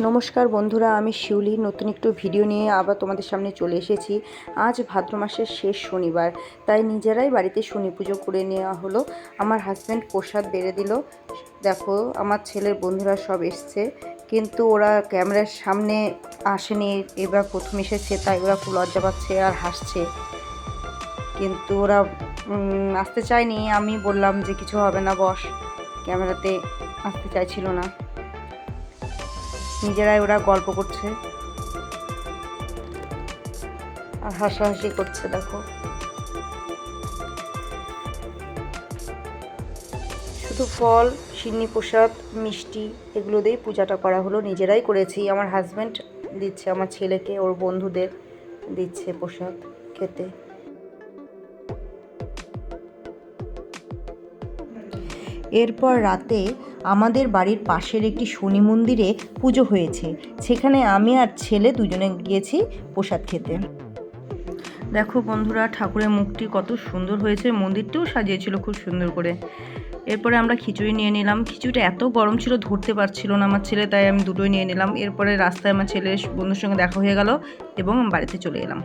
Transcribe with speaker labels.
Speaker 1: নমস্কার বন্ধুরা, আমি শিউলি। নতুন একটু ভিডিও নিয়ে আবার তোমাদের সামনে চলে এসেছি। আজ ভাদ্র মাসের শেষ শনিবার, তাই নিজেরাই বাড়িতে শনি পুজো করে নেওয়া হলো। আমার হাজব্যান্ড প্রসাদ বেড়ে দিল। দেখো, আমার ছেলের বন্ধুরা সব এসছে, কিন্তু ওরা ক্যামেরার সামনে আসেনি। এবার প্রথম এসেছে, তাই ওরা খুব লজ্জা পাচ্ছে আর হাসছে। কিন্তু ওরা আসতে চায়নি। আমি বললাম যে, কিছু হবে না, বস। ক্যামেরাতে আসতে চাইছিল না। নিজেরাই ওরা গল্প করছে। আর হাসাহাসি করছে, দেখো। শুধু ফল, সিন্নি প্রসাদ, মিষ্টি, এগুলো দিয়েই পূজাটা করা হলো। নিজেরাই করেছি। আমার হাজব্যান্ড দিচ্ছে, আমার ছেলেকে, ওর বন্ধুদের দিচ্ছে প্রসাদ খেতে। এরপর রাতে আমাদের বাড়ির পাশের একটি শনি মন্দিরে পুজো হয়েছে। সেখানে আমি আর ছেলে দুজনে গিয়েছি প্রসাদ খেতে। দেখো বন্ধুরা, ঠাকুরের মুখটি কত সুন্দর হয়েছে। মন্দিরটিও সাজিয়েছিল খুব সুন্দর করে। এরপরে আমরা খিচুড়ি নিয়ে নিলাম। খিচুড়িটা এত গরম ছিল, ধরতে পারছিল না আমার ছেলে, তাই আমি দুটোই নিয়ে নিলাম। এরপরে রাস্তায় আমার ছেলের বন্ধুর সঙ্গে দেখা হয়ে গেল এবং বাড়িতে চলে এলাম।